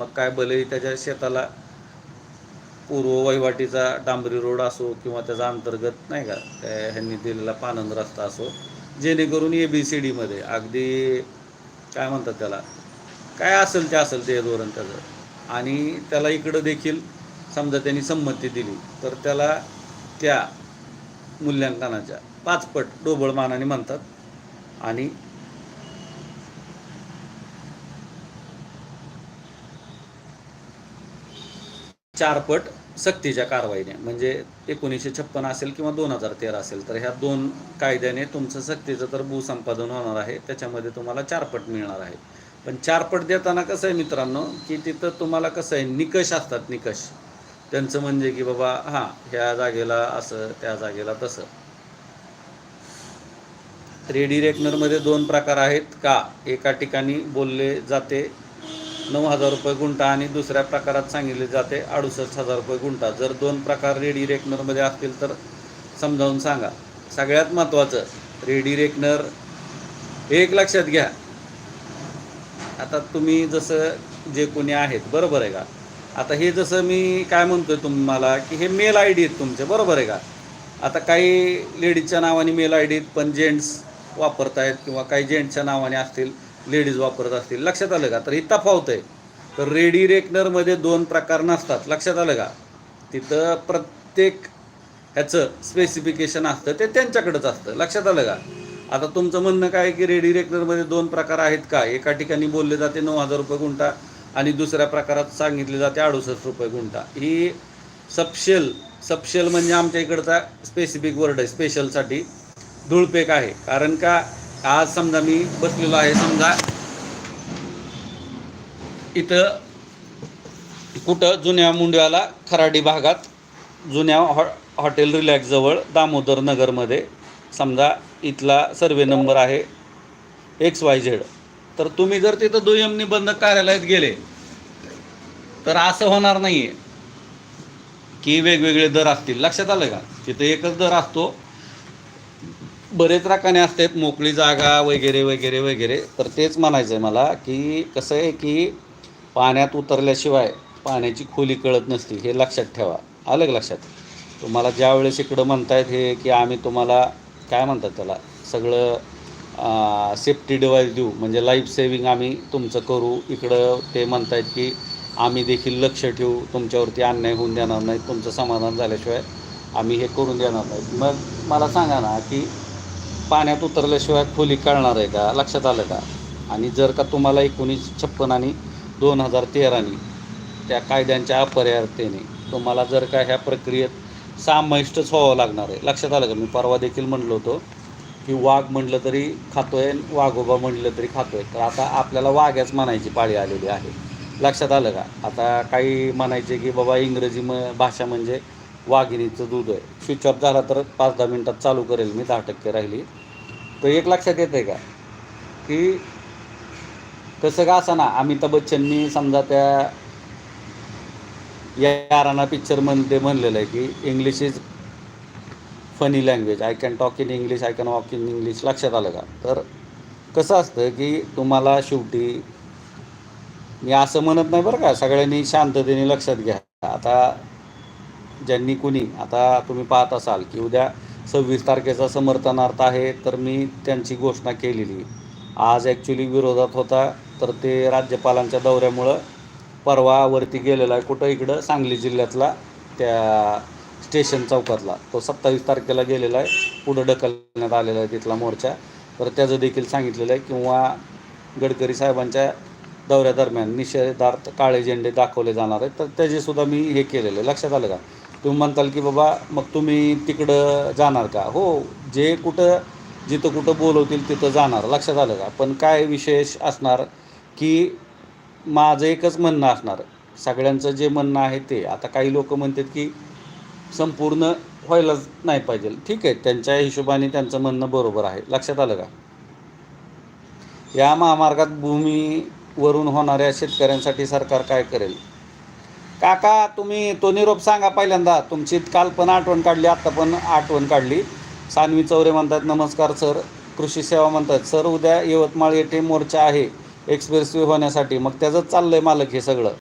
मग काय भलेही त्याच्या शेताला पूर्व वहिवाटीचा डांबरी रोड असो किंवा त्याचा अंतर्गत नाही का त्या ह्यांनी दिलेला पानंद रस्ता असो जेणेकरून ए बी सी डीमध्ये अगदी काय म्हणतात त्याला काय असेल ते असेल ते धोरण त्याचं. आणि त्याला इकडं देखील समजा त्यांनी संमती दिली तर त्याला त्या मूल्यांकनाच्या पाचपट डोबळ मानाने म्हणतात. आणि चारपट सक्तीच्या कारवाईने. म्हणजे एकोणीसशे छप्पन असेल किंवा दोन हजार तेरा असेल तर ह्या दोन कायद्याने तुमचं सक्तीचं तर भूसंपादन होणार आहे. त्याच्यामध्ये तुम्हाला चारपट मिळणार आहे पण चारपट देताना कसं आहे मित्रांनो की तिथं तुम्हाला कसं आहे निकष असतात निकष. त्यांचं म्हणजे की बाबा हां ह्या जागेला असं त्या जागेला तसं. रेडी रेकनरमध्ये दोन प्रकार आहेत का? एका ठिकाणी बोलले जाते नऊ हजार रुपये गुंठा आणि दुसऱ्या प्रकारात सांगितले जाते अडुसष्ट हजार रुपये गुंठा. जर दोन प्रकार रेडी रेकनरमध्ये असतील तर समजावून सांगा. सगळ्यात महत्त्वाचं रेडी रेकनर एक लक्षात घ्या. आता तुम्ही जसं जे कोणी आहेत बरोबर आहे का? आता हे जसं मी काय म्हणतोय तुम्हाला की हे मेल आय डी आहेत तुमचे बरोबर आहे का? आता काही लेडीजच्या नावाने मेल आय डीत पण जेंट्स वापरतायत किंवा काही जेंट्सच्या नावाने असतील लेडीज वापरत असतील. लक्षात आलं का? तर ही तफावत आहे. तर रेडी रेकनरमध्ये दोन प्रकार नसतात. लक्षात आलं का? तिथं प्रत्येक ह्याचं स्पेसिफिकेशन असतं. ते त्यांच्याकडंच असतं. लक्षात आलं का? आता तुमचं म्हणणं काय की रेडी रेकनरमध्ये दोन प्रकार आहेत का? एका ठिकाणी बोलले जाते नऊ हजार रुपये गुंठा आणि दुसऱ्या प्रकारात सांगितले जाते अडुसष्ट रुपये गुंठा. ही सपशेल सपशेल म्हणजे आमच्या इकडचा स्पेसिफिक वर्ड आहे. स्पेशलसाठी धुळपेक आहे. कारण का? आज समजा मी बसलेलो आहे समजा इथं कुठं जुन्या मुंड्याला खराडी भागात जुन्या हॉ हॉटेल रिलॅक्सजवळ दामोदर नगरमध्ये समजा इथला सर्वे नंबर आहे एक्स वाय झेड तर तुम्ही जर तिथं दुय्यम निबंधक कार्यालयात गेले तर असं होणार नाही आहे की वेगवेगळे दर असतील. लक्षात आलं का? तिथं एकच दर असतो बरेच राखाने असतात मोकळी जागा वगैरे वगैरे वगैरे. तर तेच म्हणायचं आहे मला की कसं आहे की पाण्यात उतरल्याशिवाय पाण्याची खोली कळत नसते हे लक्षात ठेवा. आलं लक्षात? तुम्हाला ज्या वेळेस इकडं म्हणतायत हे की आम्ही तुम्हाला काय म्हणतात त्याला? सगळं सेफ्टी डिवाईस देऊ. म्हणजे लाईफ सेविंग आम्ही तुमचं करू. इकडं ते म्हणतायत की आम्ही देखील लक्ष ठेवू. तुमच्यावरती अन्याय होऊन देणार नाही तुमचं समाधान झाल्याशिवाय आम्ही हे करून देणार नाही मग मला सांगा ना की पाण्यात उतरल्याशिवाय खोली कळणार आहे का? लक्षात आलं का? आणि जर का तुम्हाला एकोणीस छप्पन आणि दोन हजार तेरानी त्या कायद्यांच्या अपरिहार्यतेने तुम्हाला जर का ह्या प्रक्रियेत सामायिष्टच व्हावं लागणार आहे. लक्षात आलं का? मी परवा देखील म्हणलो होतो की वाघ म्हटलं तरी खातोय वाघोबा म्हटलं तरी खातोय. तर आता आपल्याला वाघ्याच म्हणायची पाळी आलेली आहे. लक्षात आलं का? आता काही म्हणायचे की बाबा इंग्रजी म भाषा म्हणजे वाघिणीचं दूध आहे. स्विच ऑफ झाला तर पाच दहा मिनटात चालू करेल. मी दहा टक्के राहिली. तर एक लक्षात येतं आहे का? की कसं का असं ना अमिताभ बच्चननी समजा त्या याराना पिक्चरमध्ये म्हणलेलं आहे की English is funny language I can talk in English I can walk in English लक्षात आलं का? तर कसं असतं की तुम्हाला शेवटी मी असं म्हणत नाही बरं का. सगळ्यांनी शांततेने लक्षात घ्या. आता ज्यांनी कुणी आता तुम्ही पाहत असाल की उद्या सव्वीस तारखेचा समर्थनार्थ आहे तर मी त्यांची घोषणा केलेली. आज ॲक्च्युली विरोधात होता तर ते राज्यपालांच्या दौऱ्यामुळं परवावरती गेलेला आहे कुठं? इकडं सांगली जिल्ह्यातला त्या स्टेशन चौकातला. तो सत्तावीस तारखेला गेलेला आहे पुढं ढकलण्यात आलेला आहे तिथला मोर्चा. तर त्याचं देखील सांगितलेलं आहे किंवा गडकरी साहेबांच्या दौऱ्यादरम्यान निषेधार्थ काळे झेंडे दाखवले जाणार आहेत तर त्याचेसुद्धा मी हे केलेलं आहे. लक्षात आलं का? तुम्ही म्हणताल की बाबा मग तुम्ही तिकडं जाणार का? हो जे कुठं जिथं कुठं बोलवतील तिथं जाणार लक्षात आलं का? पण काय विशेष असणार की माझं एकच म्हणणं असणार सगळ्यांचं जे म्हणणं आहे ते. आता काही लोक म्हणतात की संपूर्ण व्हायलाच नाही पाहिजे. ठीक आहे त्यांच्या हिशोबाने त्यांचं म्हणणं बरोबर आहे. लक्षात आलं का? या महामार्गात भूमीवरून होणाऱ्या शेतकऱ्यांसाठी सरकार काय करेल? काका तुम्ही तो निरोप सांगा पहिल्यांदा. तुमची काल पण आठवण काढली आत्ता पण आठवण काढली. सानवी चौरे म्हणतात नमस्कार सर. कृषी सेवा म्हणतात सर उद्या यवतमाळ येथे मोर्चा आहे. एक्सप्रेस वे होण्यासाठी. मग त्याचंच चाललं आहे मालक हे सगळं.